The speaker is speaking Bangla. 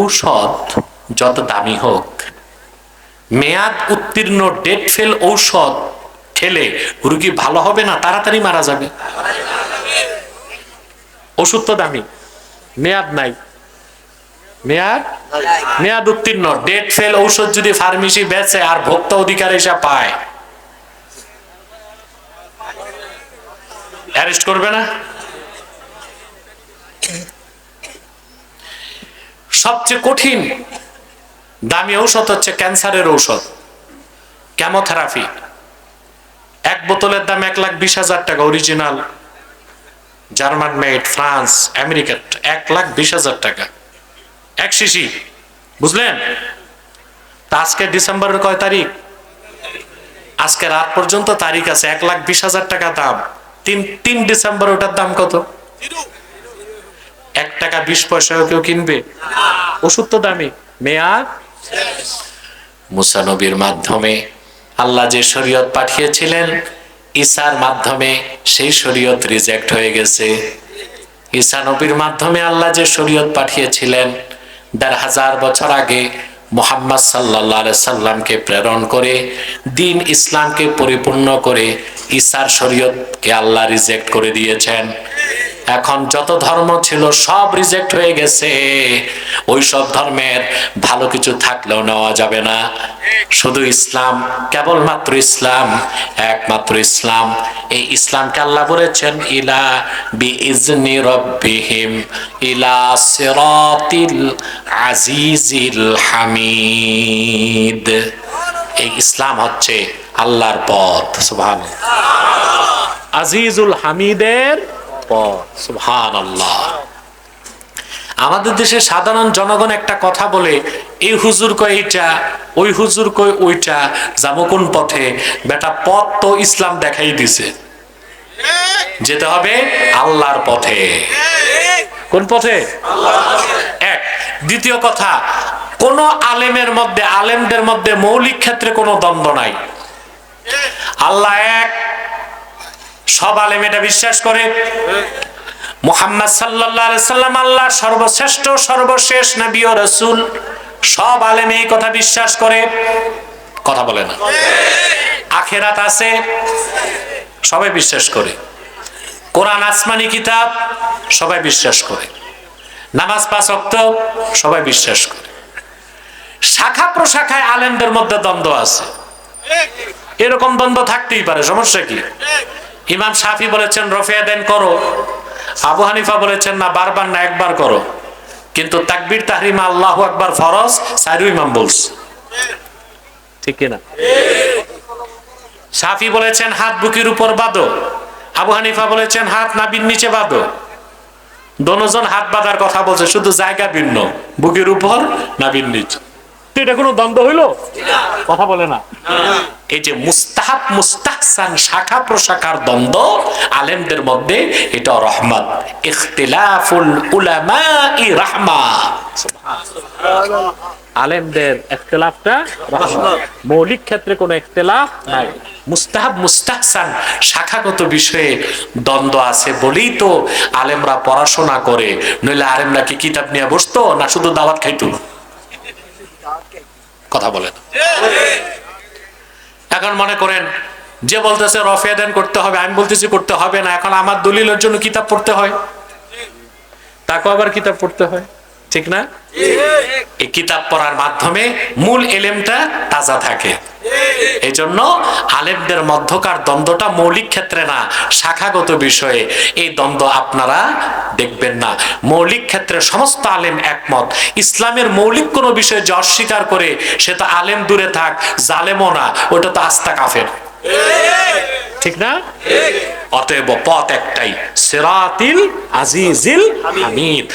ঔষধ যত দামি হোক। মেয়াদ উত্তীর্ণ ডেট ফেল ঔষধ খেলে রুগী ভালো হবে না, তাড়াতাড়ি মারা যাবে। ওষুধ তো দামি, মেয়াদ নাই। মেয়াদ? মেয়াদ উত্তীর্ণ ডেট ফেল ঔষধ যদি ফার্মেসি বেচে আর ভোক্তা অধিকার এসে পায়। অ্যারেস্ট করবে না? সবচেয়ে কঠিন দামি ঔষধ হচ্ছে ক্যান্সারের ঔষধ, কেমোথেরাপি। এক বোতলের দাম এক লাখ বিশ হাজার টাকা, অরিজিনাল। জার্মান মেড, ফ্রান্স, আমেরিকার, এক লাখ বিশ হাজার টাকা। এক শিশি, বুঝলেন? তা আজকে ডিসেম্বরের কয় তারিখ? আজকে রাত পর্যন্ত তারিখ আছে এক লাখ বিশ হাজার টাকা দাম। তিন তিন ডিসেম্বর ওটার দাম কত? এক টাকা বিশ পয়সাও কেউ কিনবে? ওষুধ তো দামি। মেয়াদ? মুসানবীর মাধ্যমে আল্লাহ যে শরীয়ত পাঠিয়েছিলেন, ঈসার মাধ্যমে সেই শরীয়ত রিজেক্ট হয়ে গেছে। ঈসা নবীর মাধ্যমে আল্লাহ যে শরীয়ত পাঠিয়েছিলেন, দেড় হাজার বছর আগে মোহাম্মদ সাল্লাহ সাল্লামকে প্রেরণ করে, দিন ইসলামকে পরিপূর্ণ করে ঈসার শরীয়তকে আল্লাহ রিজেক্ট করে দিয়েছেন। এখন যত ধর্ম ছিল সব রিজেক্ট হয়ে গেছে। ওই সব ধর্মের ভালো কিছু থাকলেও নেওয়া যাবে না। শুধু ইসলাম, কেবলমাত্র ইসলাম, একমাত্র ইসলাম। এই ইসলামকে আল্লাহ বলেছেন, ইলা বি ইজনি রব্বিহিম, ইলা সিরাতিল আজিজিল হামিদ। এই ইসলাম হচ্ছে আল্লাহর পথ, সুবহানাল্লাহ। আজিজুল হামিদের আমাদের দেশে সাধারণ জনগণ একটা কথা বলে, এই হুজুর কয় এইটা, ওই হুজুর কয় ওইটা, যাব কোন পথে? বেটা, পথ তো ইসলাম দেখাই দিছে। যেতে হবে আল্লাহর পথে। কোন পথে? এক। দ্বিতীয় কথা, কোন আলেমের মধ্যে, আলেমদের মধ্যে মৌলিক ক্ষেত্রে কোনো দ্বন্দ্ব নাই। আল্লাহ এক সব আলেম এটা বিশ্বাস করে। মোহাম্মদ সাল্লাম আল্লাহ সর্বশ্রেষ্ঠ, সর্বশেষ নবী ও রসুল, সব আলেম এই কথা বিশ্বাস করে। কথা বলে না। আখেরাত আছে, সবাই বিশ্বাস করে। কোরআন আসমানি কিতাব, সবাই বিশ্বাস করে। নামাজ পাঁচ অক্ত সবাই বিশ্বাস করে। শাখা প্রশাখায় আলেমদের মধ্যে দ্বন্দ্ব আছে। এরকম দ্বন্দ্ব থাকতেই পারে, সমস্যা কি? ইমাম সাফি বলেছেন, রফিয়া দেন করো। আবু হানিফা বলেছেন, না, বারবার না, একবার করো। কিন্তু তাকবির, তাহরিমা, আল্লাহ একবার ফরজ, সাইরু ইমাম বলছে। ঠিক কিনা? সাফি বলেছেন, হাত বুকের উপর বাঁধো। আবু হানিফা বলেছেন, হাত নাবির নিচে বাঁধো। দনোজন হাত বাঁধার কথা বলছে, শুধু জায়গা ভিন্ন, বুকের উপর, নাবির নিচে। তো এটা কোনো দ্বন্দ্ব হইল? কথা বলে না। এই যে মুস্তাহাব মুস্তাহসান শাখা প্রশাখার দ্বন্দ্ব আলেমদের মধ্যে এটা রহমত। ইখতিলাফুল উলামাই রাহমা। আলেমদের ইখতিলাফটা মৌলিক ক্ষেত্রে কোনো ইখতিলাফ নাই। মুস্তাহাব মুস্তাহসান শাখাগত বিষয়ে দ্বন্দ্ব আছে বলেই তো আলেমরা পড়াশোনা করে। নইলে আলেমরা কি কিতাব নিয়ে বসতো না শুধু দাওয়াত খাইতো? কথা বলেন। এখন মনে করেন, যে বলতেছে রফিয়া দেন করতে হবে, আমি বলতেছি করতে হবে না, এখন আমার দলিলের জন্য কিতাব পড়তে হয়। তাকে আবার কিতাব পড়তে হয়। ঠিক না? এই কিতাব পড়ার মাধ্যমে মূল এলেমটা তাজা থাকে। এই জন্য আলেমদের মধ্যকার দ্বন্দ্বটা মৌলিক ক্ষেত্রে না, শাখাগত বিষয়ে এই দ্বন্দ্ব আপনারা দেখবেন না। মৌলিক ক্ষেত্রে সমস্ত আলেম একমত। ইসলামের মৌলিক কোনো বিষয়ে যে অস্বীকার করে, সে তো আলেম দূরে থাক, জালেমও না, ওটা তো আস্তা কাফের। ঠিক না? অতএব পথ একটাই, সেরাতিল আজিজিল হামিদ।